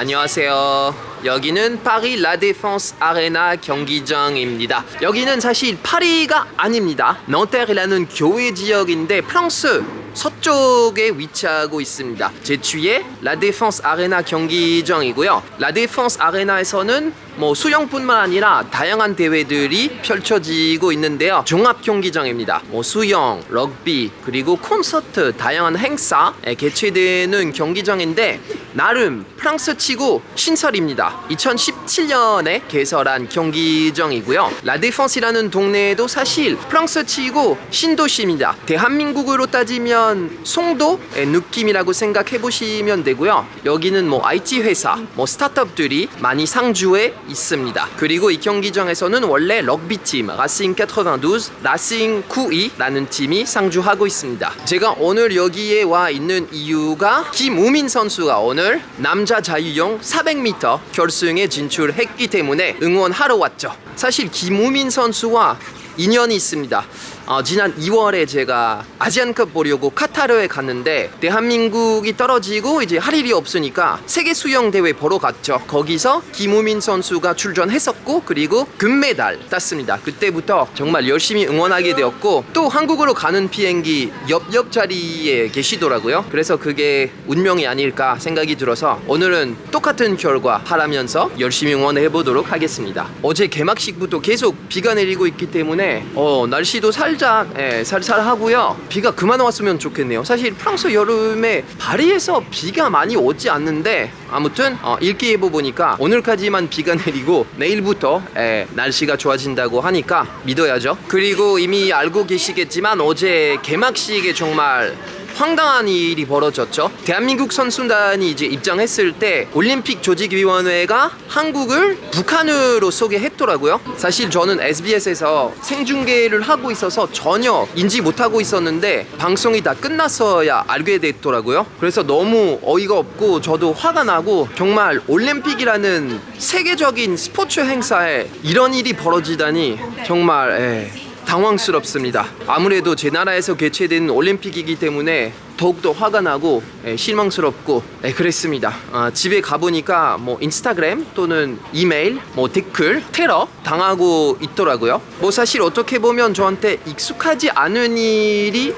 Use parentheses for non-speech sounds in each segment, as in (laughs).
안녕하세요. 여기는 파리 라데펑스 아레나 경기장입니다. 여기는 사실 파리가 아닙니다. 넌테르라는 교외 지역인데 프랑스 서쪽에 위치하고 있습니다. 제 뒤에 라데펑스 아레나 경기장이고요. 라데펑스 아레나에서는 뭐 수영뿐만 아니라 다양한 대회들이 펼쳐지고 있는데요. 종합 경기장입니다. 뭐 수영, 럭비, 그리고 콘서트, 다양한 행사에 개최되는 경기장인데 나름 프랑스 치고 신설입니다. 2017년에 개설한 경기장이고요. 라데펑스라는 동네에도 사실 프랑스 치고 신도시입니다. 대한민국으로 따지면 송도의 느낌이라고 생각해 보시면 되고요. 여기는 뭐 IT 회사, 뭐 스타트업들이 많이 상주해 있습니다. 그리고 이 경기장에서는 원래 럭비 팀 라싱 92, 라싱 92라는 팀이 상주하고 있습니다. 제가 오늘 여기에 와 있는 이유가 김우민 선수가 오늘 남자 자유형 400m 결승에 진출했기 때문에 응원하러 왔죠. 사실 김우민 선수와 인연이 있습니다. 어, 지난 2월에 제가 아시안컵 보려고 카타르에 갔는데 대한민국이 떨어지고 이제 할 일이 없으니까 세계 수영 대회 보러 갔죠. 거기서 김우민 선수가 출전했었고 그리고 금메달 땄습니다. 그때부터 정말 열심히 응원하게 되었고 또 한국으로 가는 비행기 옆옆 자리에 계시더라고요. 그래서 그게 운명이 아닐까 생각이 들어서 오늘은 똑같은 결과 바라면서 열심히 응원해 보도록 하겠습니다. 어제 개막식부터 계속 비가 내리고 있기 때문에 어, 날씨도 살짝 예, 살살하고요. 비가 그만 왔으면 좋겠네요. 사실 프랑스 여름에 파리에서 비가 많이 오지 않는데 아무튼 어, 일기예보 보니까 오늘까지만 비가 내리고 내일부터 예, 날씨가 좋아진다고 하니까 믿어야죠. 그리고 이미 알고 계시겠지만 어제 개막식에 정말 황당한 일이 벌어졌죠. 대한민국 선수단이 이제 입장했을 때 올림픽 조직위원회가 한국을 북한으로 소개했더라고요. 사실 저는 SBS에서 생중계를 하고 있어서 전혀 인지 못하고 있었는데 방송이 다 끝났어야 알게 됐더라고요. 그래서 너무 어이가 없고 저도 화가 나고 정말 올림픽이라는 세계적인 스포츠 행사에 이런 일이 벌어지다니 정말 에. 당황스럽습니다. 아무래도 제 나라에서 개최된 올림픽이기 때문에 더욱더 화가 나고 예, 실망스럽고 예, 그랬습니다. 아, 집에 가보니까 뭐 인스타그램 또는 이메일, 뭐 댓글, 테러 당하고 있더라고요. 뭐 사실 어떻게 보면 저한테 익숙하지 않은 일이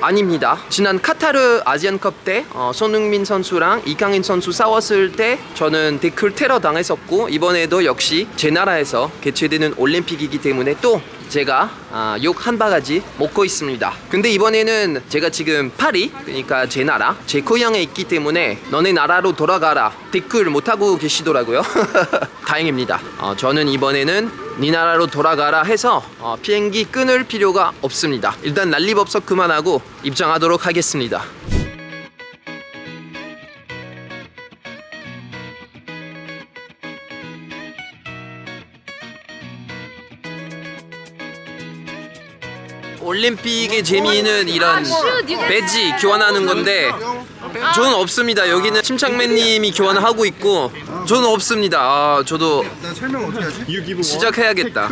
아닙니다. 지난 카타르 아시안컵 때 어, 손흥민 선수랑 이강인 선수 싸웠을 때 저는 댓글 테러 당했었고 이번에도 역시 제 나라에서 개최되는 올림픽이기 때문에 또 제가 아, 욕한 바가지 먹고 있습니다. 근데 이번에는 제가 지금 파리 그러니까 제 나라 제 고향에 있기 때문에 너네 나라로 돌아가라 댓글 못 하고 계시더라고요. (laughs) 다행입니다. 어, 저는 이번에는 네 나라로 돌아가라 해서 어, 비행기 끊을 필요가 없습니다. 일단 난리법석 그만하고 입장하도록 하겠습니다. 올림픽의 재미는 이런 배지 교환하는 건데 저는 없습니다. 여기는 침착맨님이 교환하고 있고 저는 없습니다. 아, 저도 나 설명 어떻게 하지? 시작해야겠다.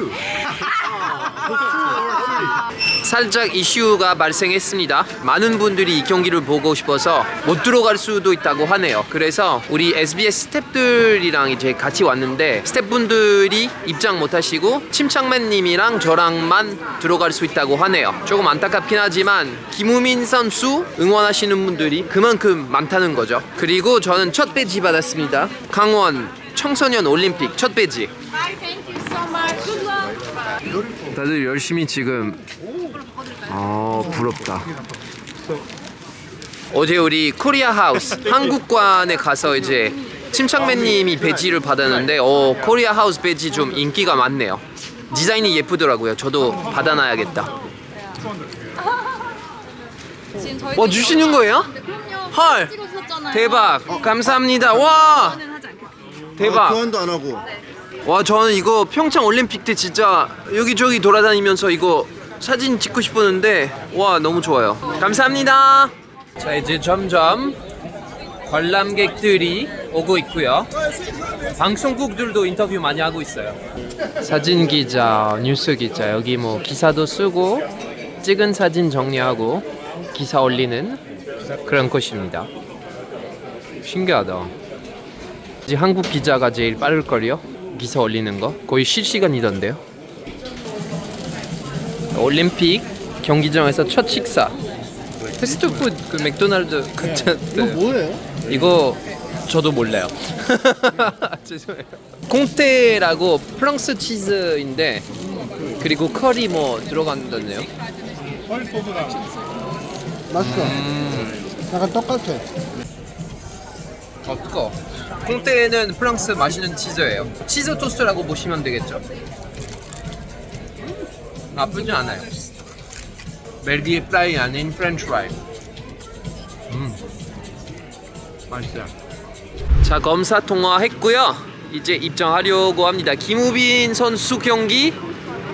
살짝 이슈가 발생했습니다. 많은 분들이 이 경기를 보고 싶어서 못 들어갈 수도 있다고 하네요. 그래서 우리 SBS 스태프들이랑 이제 같이 왔는데 스태프분들이 입장 못 하시고 침착맨님이랑 저랑만 들어갈 수 있다고 하네요. 조금 안타깝긴 하지만 김우민 선수 응원하시는 분들이 그만큼 많다는 거죠. 그리고 저는 첫 배지 받았습니다. 강원 청소년 올림픽 첫 배지. 다들 열심히 지금 아 부럽다 어제 우리 코리아 하우스 (laughs) 한국관에 가서 이제 침착맨님이 배지를 받았는데 어 코리아 하우스 배지 좀 인기가 많네요 디자인이 예쁘더라고요 저도 받아놔야겠다 지금 저희 뭐 주시는 거예요? 네, 그럼요. 헐. 찍어주셨잖아요. 대박 감사합니다 와 저는 하지 않겠습니다. 대박 아, 교환도 안 하고. 와 저는 이거 평창 올림픽 때 진짜 여기저기 돌아다니면서 이거 사진 찍고 싶었는데 와 너무 좋아요. 감사합니다. 자 이제 점점 관람객들이 오고 있고요. 방송국들도 인터뷰 많이 하고 있어요. 사진 기자 뉴스 기자 여기 뭐 기사도 쓰고 찍은 사진 정리하고 기사 올리는 그런 곳입니다. 신기하다. 이제 한국 기자가 제일 빠를걸요? 기사 올리는 거? 거의 실시간이던데요 올림픽 경기장에서 첫 식사 패스트푸드 그 맥도날드 같은 이거 뭐예요? 이거 저도 몰라요 (laughs) 죄송해요 콩테라고 프랑스 치즈인데 그리고 커리 뭐 들어간다네요 맛있어. 약간 똑같아. 어 뜨거. 콩테는 프랑스 맛있는 치즈예요. 치즈 토스트라고 보시면 되겠죠. 나쁘지 않아요. 멜비의 프라이 아닌 프렌치 프라이. 음, 맛있어요. 자 검사 통화했고요. 이제 입장하려고 합니다. 김우빈 선수 경기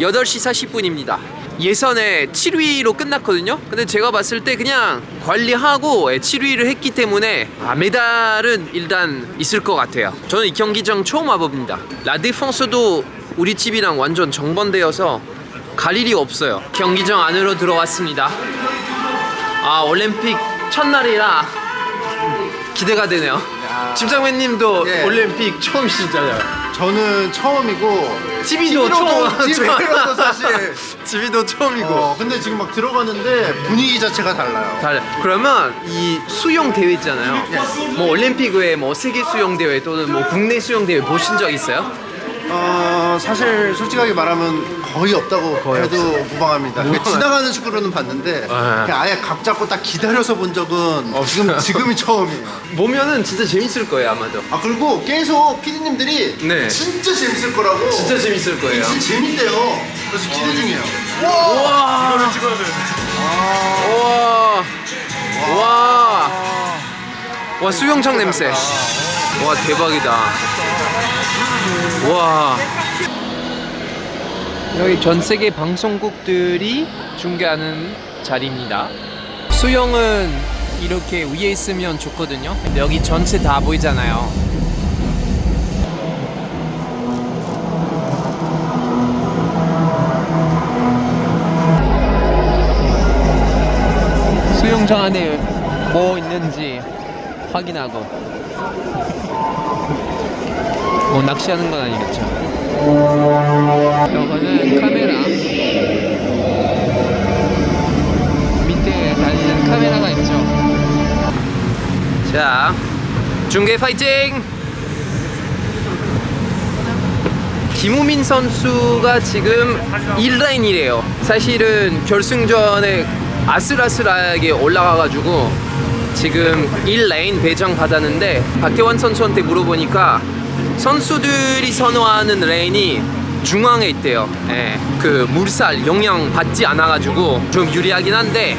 8시 40분입니다. 예선에 7위로 끝났거든요. 근데 제가 봤을 때 그냥 관리하고 7위를 했기 때문에 아, 메달은 일단 있을 것 같아요. 저는 이 경기장 처음 와봅니다. 라데펑스도 우리 집이랑 완전 정반대여서 갈 일이 없어요. 경기장 안으로 들어왔습니다. 아 올림픽 첫날이라 기대가 되네요. 집장맨님도 예. 올림픽 처음이시잖아요. 저는 처음이고 TV도 처음 TV로도 사실 (laughs) TV도 처음이고 어, 근데 지금 막 들어가는데 분위기 자체가 달라요. 달 그러면 이 수영 대회 있잖아요. 뭐 올림픽 외에 뭐 세계 수영 대회 또는 뭐 국내 수영 대회 보신 적 있어요? 어, 사실 솔직하게 말하면 거의 없다고 거의 해도 무방합니다. 그러니까 지나가는 식으로는 봤는데 그냥 아예 각 잡고 딱 기다려서 본 적은 지금 지금이 처음이에요. 보면은 진짜 재밌을 거예요 아마도. 아 그리고 계속 PD님들이 네. 진짜 재밌을 거라고 진짜 재밌을 거예요. 진짜 재밌대요. 그래서 기대 중이에요. 와. 이거를 찍어야 돼. 와. 와. 와 수영장 냄새. 와 대박이다. 와. 여기 전 세계 방송국들이 중계하는 자리입니다. 수영은 이렇게 위에 있으면 좋거든요. 근데 여기 전체 다 보이잖아요. 수영장 안에 뭐 있는지 확인하고 뭐 낚시하는 건 아니겠죠. 이거는 카메라. 밑에 달리는 카메라가 있죠. 자 중계 파이팅! 김우민 선수가 지금 1라인이래요. 사실은 결승전에 아슬아슬하게 올라가가지고 지금 1라인 배정 받았는데 박태환 선수한테 물어보니까 선수들이 선호하는 레인이 중앙에 있대요. 예, 그 물살 영향 받지 않아가지고 좀 유리하긴 한데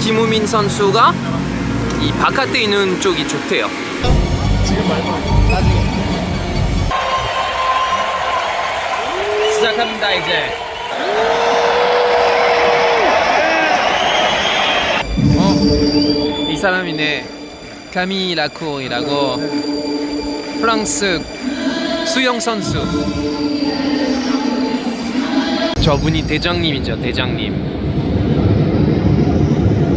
김우민 선수가 이 바깥에 있는 쪽이 좋대요. 시작합니다 이제. 어, 이 사람이네. 카미 라코이라고 프랑스 수영 선수. 저분이 대장님이죠, 대장님.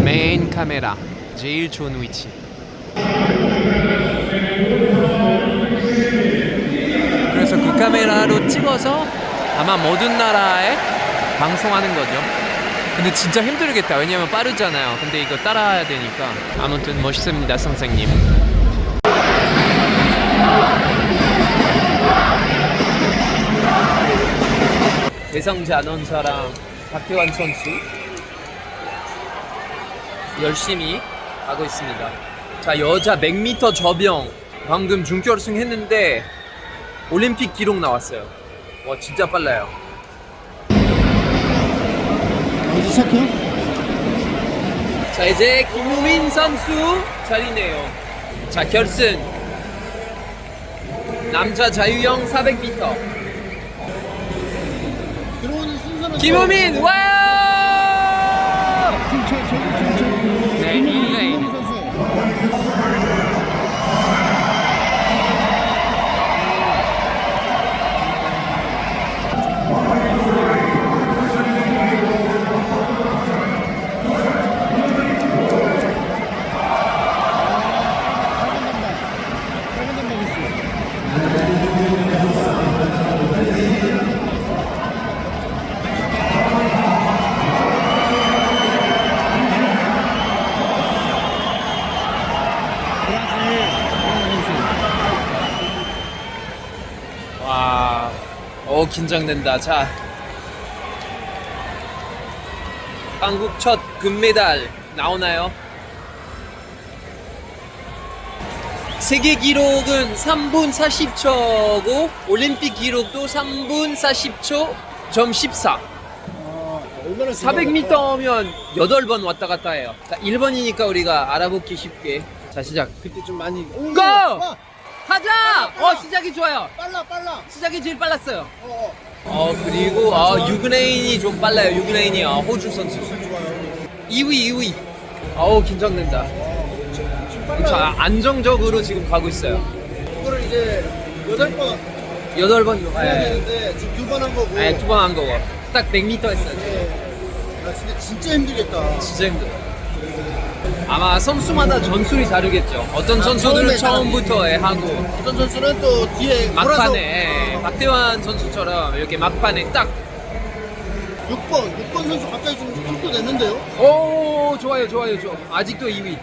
메인 카메라 제일 좋은 위치. 그래서 그 카메라로 찍어서 아마 모든 나라에 방송하는 거죠. 근데 진짜 힘들겠다. 왜냐면 빠르잖아요. 근데 이거 따라야 되니까. 아무튼 멋있습니다, 선생님. 대성재 아나운서랑 박태환 선수 열심히 하고 있습니다. 자, 여자 100m 저병 방금 준결승 했는데 올림픽 기록 나왔어요. 와, 진짜 빨라요. 이제 시작해요? 자 이제 김우민 선수 자리네요. 자 결승 남자 자유형 400m 들어오는 순서는 김우민 와! 긴장된다. 자, 한국 첫 금메달 나오나요? 세계 기록은 3분 40초고 올림픽 기록도 3분 40초 점 14. 얼마나 400m면 8번 왔다 갔다 해요. 자, 1번이니까 우리가 알아보기 쉽게. 자, 시작. 그때 좀 많이 오, 고! 와, 하자! 어, 시작이 좋아요. 빨라 빨라 시작이 제일 빨랐어요. 어, 어, 그리고 아, 유그레인이 좀 빨라요. 유그레인이 아, 호주 선수. 2위, 2위. 어우, 긴장된다. 자, 안정적으로 지금 가고 있어요. 이거를 이제 여덟 번 8번 해야 네. 되는데 지금 두 번 한 거고 네, 두번 한 거고. 딱 100m 했어요. 네. 아 근데 진짜 힘들겠다 진짜 힘들어. 아마 선수마다 전술이 다르겠죠. 어떤 아, 선수들은 처음에 처음부터 해 하고 어떤 선수는 또 뒤에 몰아서 막판에 예, 박대환 선수처럼 이렇게 막판에 딱. 6번 6번 선수 갑자기 좀 속도 냈는데요? 오 좋아요 좋아요 좋아. 아직도 2위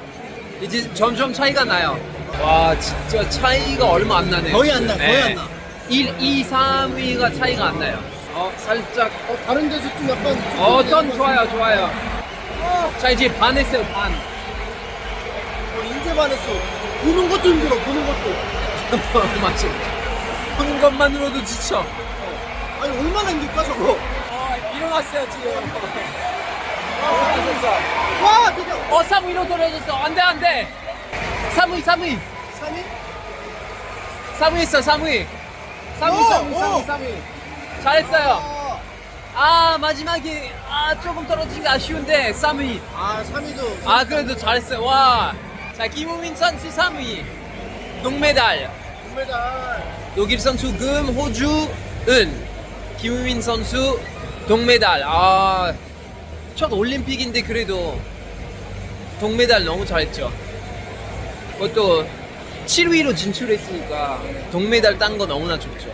이제 점점 차이가 나요. 와 진짜 차이가 얼마 안 나네요. 거의 안 나, 거의 안 나. 1, 2, 3위가 차이가 안 나요. 어 살짝. 어, 다른 데서 좀 약간 속도 어떤 내는 좋아요 좋아요. 자 이제 반 했어요 반 거. 어, 인제 반했어. 보는 것도 힘들어 보는 것도. (laughs) 맞죠 보는 것만으로도 지쳐. 아니 얼마나 힘들까 저거? 어 일어났어요 지금 와 드디어 어 3위 로 돌려줬어. 안 돼 안 돼. 3위 3위. 3위? 3위 했어 3위. 3위 오, 3위 오. 3위 3위. 잘했어요. 아, 아 마지막에 아 조금 떨어진 게 아쉬운데 3위. 아 3위도 아 그래도 잘했어요. 와 자 김우민 선수 3위. 동메달. 금메달. 노깁 선수 금 호주 은. 김우민 선수 동메달. 아첫 올림픽인데 그래도 동메달 너무 잘했죠. 그것도 7위로 진출했으니까 동메달 딴 거 너무나 좋죠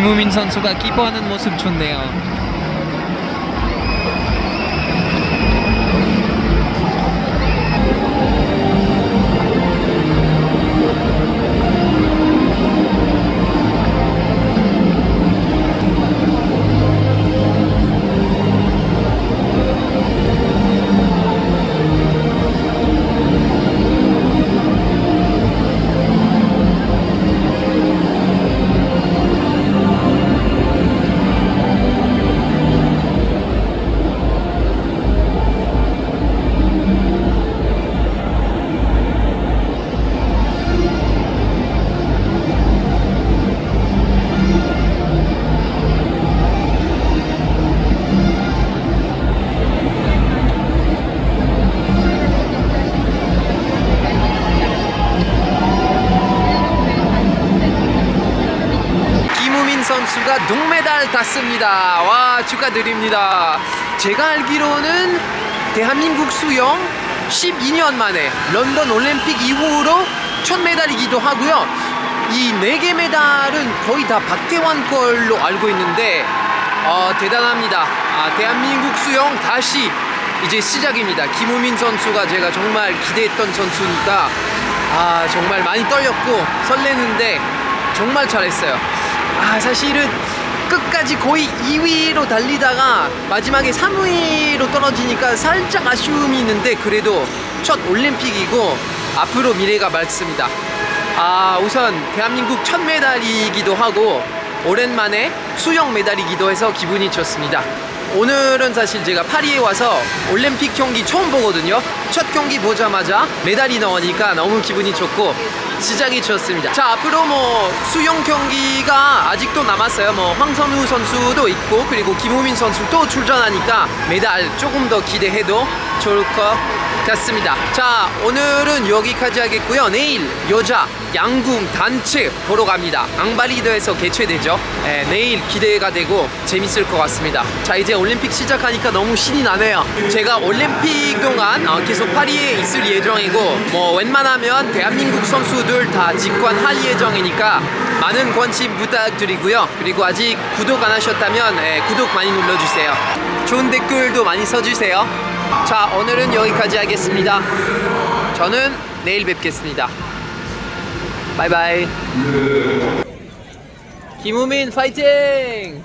김우민 선수가 기뻐하는 모습 좋네요. 선수가 동메달 땄습니다. 와 축하드립니다. 제가 알기로는 대한민국 수영 12년 만에 런던 올림픽 이후로 첫 메달이기도 하고요. 이 네 개 메달은 거의 다 박태환 걸로 알고 있는데 어, 대단합니다. 아, 대한민국 수영 다시 이제 시작입니다. 김우민 선수가 제가 정말 기대했던 선수니까 아 정말 많이 떨렸고 설레는데 정말 잘했어요. 아 사실은 끝까지 거의 2위로 달리다가 마지막에 3위로 떨어지니까 살짝 아쉬움이 있는데 그래도 첫 올림픽이고 앞으로 미래가 맑습니다. 아 우선 대한민국 첫 메달이기도 하고 오랜만에 수영 메달이기도 해서 기분이 좋습니다. 오늘은 사실 제가 파리에 와서 올림픽 경기 처음 보거든요. 첫 경기 보자마자 메달이 나오니까 너무 기분이 좋고 시작이 좋습니다. 자 앞으로 뭐 수영 경기가 아직도 남았어요. 뭐 황선우 선수도 있고 그리고 김우민 선수도 출전하니까 메달 조금 더 기대해도 좋을 것 같습니다. 자 오늘은 여기까지 하겠고요. 내일 여자 양궁 단체 보러 갑니다. 앙바리드에서 개최되죠. 네, 내일 기대가 되고 재밌을 것 같습니다. 자 이제 올림픽 시작하니까 너무 신이 나네요. 제가 올림픽 동안 어, 계속 파리에 있을 예정이고 뭐 웬만하면 대한민국 선수들 다 직관할 예정이니까 많은 관심 부탁드리고요. 그리고 아직 구독 안 하셨다면 예, 구독 많이 눌러주세요. 좋은 댓글도 많이 써주세요. 자 오늘은 여기까지 하겠습니다. 저는 내일 뵙겠습니다. 바이바이. 김우민 파이팅!